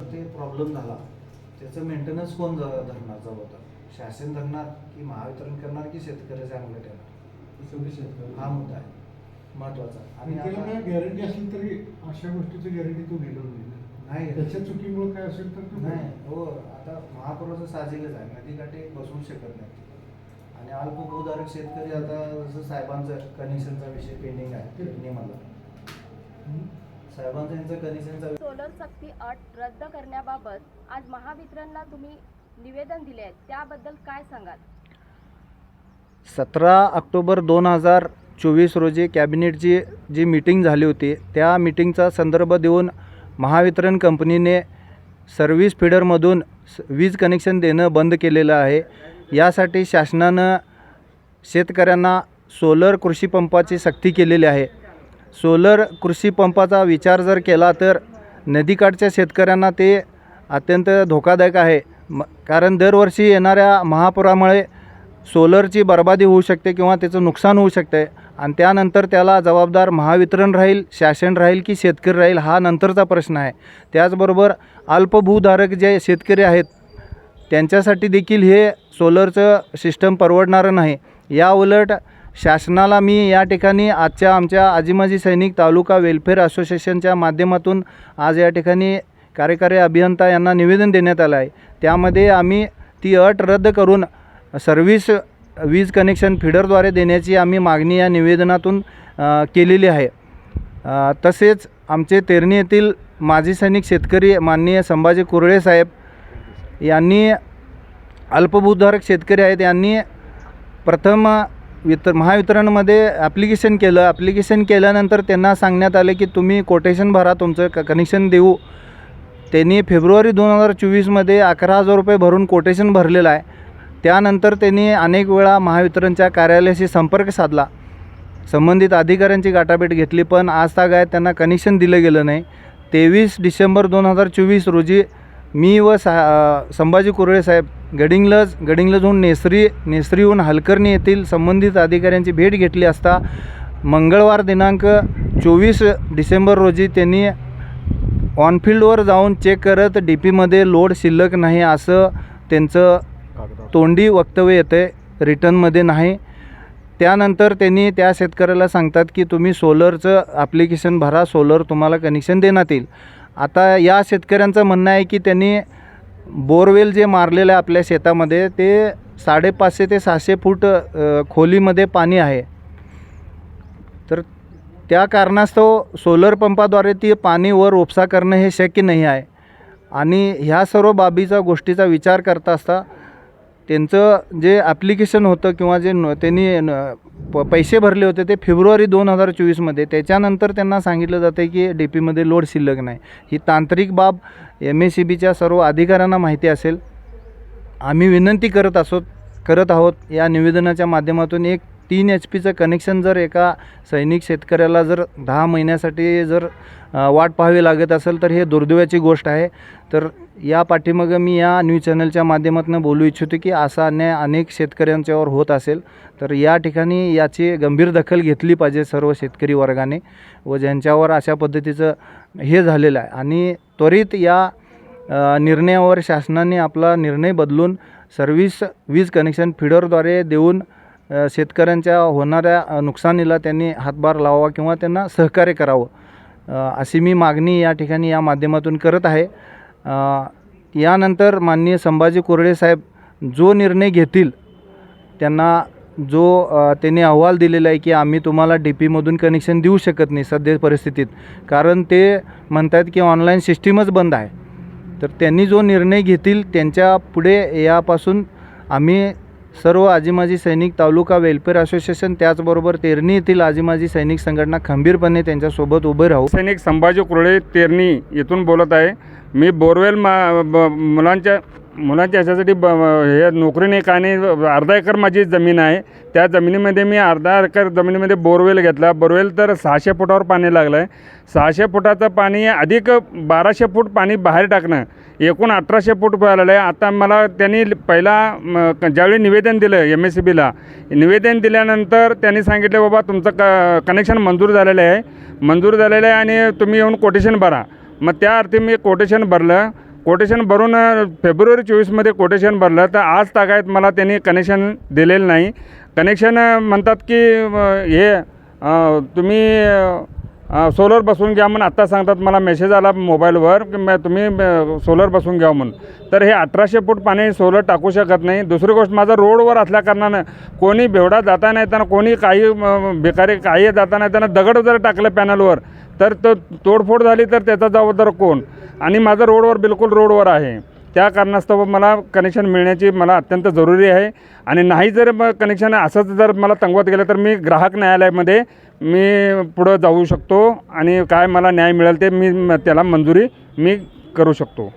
ते प्रॉब्लेम झाला. त्याचं मेंटेनन्स कोण धरणार जबाबदार शासन धरणार की महावितरण करणार की शेतकऱ्याचे अंगलट येणार. हा मुद्दा आहे. महत्त्वाचा आणि त्याला काय गॅरंटी असेल तरी अशा गोष्टीची गॅरंटी तू घेणार नाही नाही. त्याच्या चुकीमुळे काय असेल तर तू नाही. हो आता महापुराचं साहजिकच आहे. नदीकाठी बसवू शकत नाही. आणि अल्पभूधारक शेतकरी आता जसं साहेबांचं कनेक्शनचा विषय पेंडिंग आहे. पेंडिंगमधला? साहेबांचा यांचा कनेक्शनचा सोलर सक्ती अट रद्द करण्याबाबत आज महावितरणला तुम्ही निवेदन दिले आहे त्याबद्दल काय सांगाल? सतरा ऑक्टोबर दोन हजार चोवीस रोजी कॅबिनेटची जी मीटिंग झाली होती त्या मीटिंगचा संदर्भ देऊन महावितरण कंपनीने सर्व्हिस फीडरमधून स- वीज कनेक्शन देणं बंद केलेलं आहे. यासाठी शासनानं शेतकऱ्यांना सोलर कृषी पंपाची सक्ती केलेली आहे. सोलर कृषी पंपाचा विचार जर केला तर नदीकाठच्या शेतकऱ्यांना ते अत्यंत धोकादायक आहे. म कारण दरवर्षी येणाऱ्या महापुरामुळे सोलरची बर्बादी होऊ शकते किंवा त्याचं नुकसान होऊ शकते. आणि त्यानंतर त्याला जबाबदार महावितरण राहील शासन राहील की शेतकरी राहील हा नंतरचा प्रश्न आहे. त्याचबरोबर अल्पभूधारक जे शेतकरी आहेत त्यांच्यासाठी देखील हे सोलरचं सिस्टम परवडणारं नाही. या उलट शासनाला मी या ठिकाणी आजच्या आमच्या आजीमाजी सैनिक तालुका वेलफेअर असोसिएशनच्या माध्यमातून आज या ठिकाणी कार्यकारी अभियंता यांना निवेदन देण्यात आलं आहे. त्यामध्ये आम्ही ती अट रद्द करून सर्व्हिस वीज कनेक्शन फिडरद्वारे देण्याची आम्ही मागणी या निवेदनातून केलेली आहे. तसेच आमचे तेरणी येथील माजी सैनिक शेतकरी माननीय संभाजी कुरळे साहेब यांनी अल्पभूधारक शेतकरी आहेत यांनी प्रथम वितर महावितरणमध्ये ॲप्लिकेशन केलं. ॲप्लिकेशन केल्यानंतर त्यांना सांगण्यात आले की तुम्ही कोटेशन भरा तुमचं क कनेक्शन देऊ. त्यांनी फेब्रुवारी दोन हजार चोवीसमध्ये अकरा हजार रुपये भरून कोटेशन भरलेलं आहे. त्यानंतर त्यांनी अनेक वेळा महावितरणच्या कार्यालयाशी संपर्क साधला. संबंधित अधिकाऱ्यांची गाठाभेट घेतली पण आज तागायत त्यांना कनेक्शन दिलं गेलं नाही. तेवीस डिसेंबर दोन हजार चोवीस रोजी मी व सा संभाजी कुरळे साहेब गडिंग्लज गडिंग्लजहून नेसरी नेसरीहून हलकर्णी येथील संबंधित अधिकाऱ्यांची भेट घेतली असता मंगळवार दिनांक चोवीस डिसेंबर रोजी त्यांनी ऑनफिल्डवर जाऊन चेक करत डी पीमध्ये लोड शिल्लक नाही असं त्यांचं तोंडी वक्तव्य येतं आहे रिटर्नमध्ये नाही. त्यानंतर त्यांनी त्या शेतकऱ्याला सांगतात की तुम्ही सोलरचं ॲप्लिकेशन भरा सोलर तुम्हाला कनेक्शन देण्यात येईल. आता या शेतकऱ्यांचं म्हणणं आहे की त्यांनी बोरवेल जे मारलेलं आहे आपल्या शेतामध्ये ते साडेपाचशे ते सहाशे फूट खोलीमध्ये पाणी आहे. तर त्या कारणास्तव सोलर पंपाद्वारे ती पाणी वर उपसा करणं हे शक्य नाही आहे. आणि ह्या सर्व बाबीचा गोष्टीचा विचार करता असता त्यांचं जे ॲप्लिकेशन होतं किंवा जे न त्यांनी न प पैसे भरले होते ते फेब्रुवारी दोन हजार चोवीसमध्ये. त्याच्यानंतर त्यांना सांगितलं जातं की डी पीमध्ये लोड शिल्लक नाही. ही तांत्रिक बाब एम एस सी बीच्या सर्व अधिकाऱ्यांना माहिती असेल. आम्ही विनंती करत असो करत आहोत. या निवेदनाच्या माध्यमातून एक तीन एच पीचं कनेक्शन जर एका सैनिक शेतकऱ्याला जर दहा महिन्यासाठी जर वाट पाहावी लागत असेल तर हे दुर्दैवाची गोष्ट आहे. तर या पाठीमागं मी या न्यूज चॅनलच्या माध्यमातून बोलू इच्छितो की असा अन्याय अनेक शेतकऱ्यांच्यावर होत असेल तर या ठिकाणी याची गंभीर दखल घेतली पाहिजे सर्व शेतकरी वर्गाने व ज्यांच्यावर अशा पद्धतीचं हे झालेलं आहे. आणि त्वरित या निर्णयावर शासनाने आपला निर्णय बदलून सर्व्हिस वीज कनेक्शन फिडरद्वारे देऊन शेतकऱ्यांच्या होणाऱ्या नुकसानीला त्यांनी हातभार लावावा किंवा त्यांना सहकार्य करावं अशी मी मागणी या ठिकाणी या माध्यमातून करत आहे. यानंतर माननीय संभाजी कुरडे साहेब जो निर्णय घेतील त्यांना जो त्यांनी अहवाल दिलेला आहे की आम्ही तुम्हाला डी पीमधून कनेक्शन देऊ शकत नाही सध्या परिस्थितीत. कारण ते म्हणतात की ऑनलाईन सिस्टीमच बंद आहे. तर त्यांनी जो निर्णय घेतील त्यांच्या पुढे यापासून आम्ही सर्व आजीमाजी सैनिक तालुका वेलफेअर असोसिएशन त्याचबरोबर तेरणी येथील आजीमाजी सैनिक संघटना खंबीरपणे त्यांच्यासोबत उभे राहू. सैनिक संभाजी कुरळे तेरणी येथून बोलत आहे. मी बोरवेल मा ब मुलांच्या मुलांच्या ह्याच्यासाठी ब हे नोकरी नाही का नाही अर्धा एकर माझी जमीन आहे. त्या जमिनीमध्ये मी अर्धा एकर जमिनीमध्ये बोरवेल घेतला. बोरवेल तर सहाशे फुटावर पाणी लागलं आहे सहाशे फुटाचं पाणी अधिक बाराशे फूट पाणी बाहेर टाकणं. एकूण अठराशे फूट आलेलं आहे. आता मला त्यांनी पहिला ज्यावेळी निवेदन दिलं एम एस सी बीला निवेदन दिल्यानंतर त्यांनी सांगितलं बाबा तुमचं क कनेक्शन मंजूर झालेलं आहे. मंजूर झालेलं आहे आणि तुम्ही येऊन कोटेशन भरा. मग त्या अर्थी मी कोटेशन भरलं. कोटेशन भरून फेब्रुवारी चोवीसमध्ये कोटेशन भरलं तर आज तागायत मला त्यांनी कनेक्शन दिलेलं नाही. कनेक्शन म्हणतात की हे तुम्ही सोलर बसवून घ्या म्हणून आत्ता सांगतात मला मेसेज आला मोबाईलवर की तुम्ही सोलर बसवून घ्या म्हणून. तर हे अठराशे फूट पाणी सोलर टाकू शकत नाही. दुसरी गोष्ट माझा रोडवर असल्याकारणानं कोणी बेवडा नाही त्यांना कोणी काही बेकारी भिकारी काही नाही त्यांना दगड जर टाकलं पॅनलवर तर तो तोडफोड झाली तर त्याचा जबाबदार कोण? आणि माझं रोडवर बिलकुल रोडवर आहे. त्या कारणास्तव मला कनेक्शन मिळण्याची मला अत्यंत जरुरी आहे. आणि नाही जर मग कनेक्शन असंच जर मला तंगवत गेलं तर मी ग्राहक न्यायालयामध्ये मी पुढं जाऊ शकतो आणि काय मला न्याय मिळेल ते मी म- त्याला मंजुरी मी करू शकतो.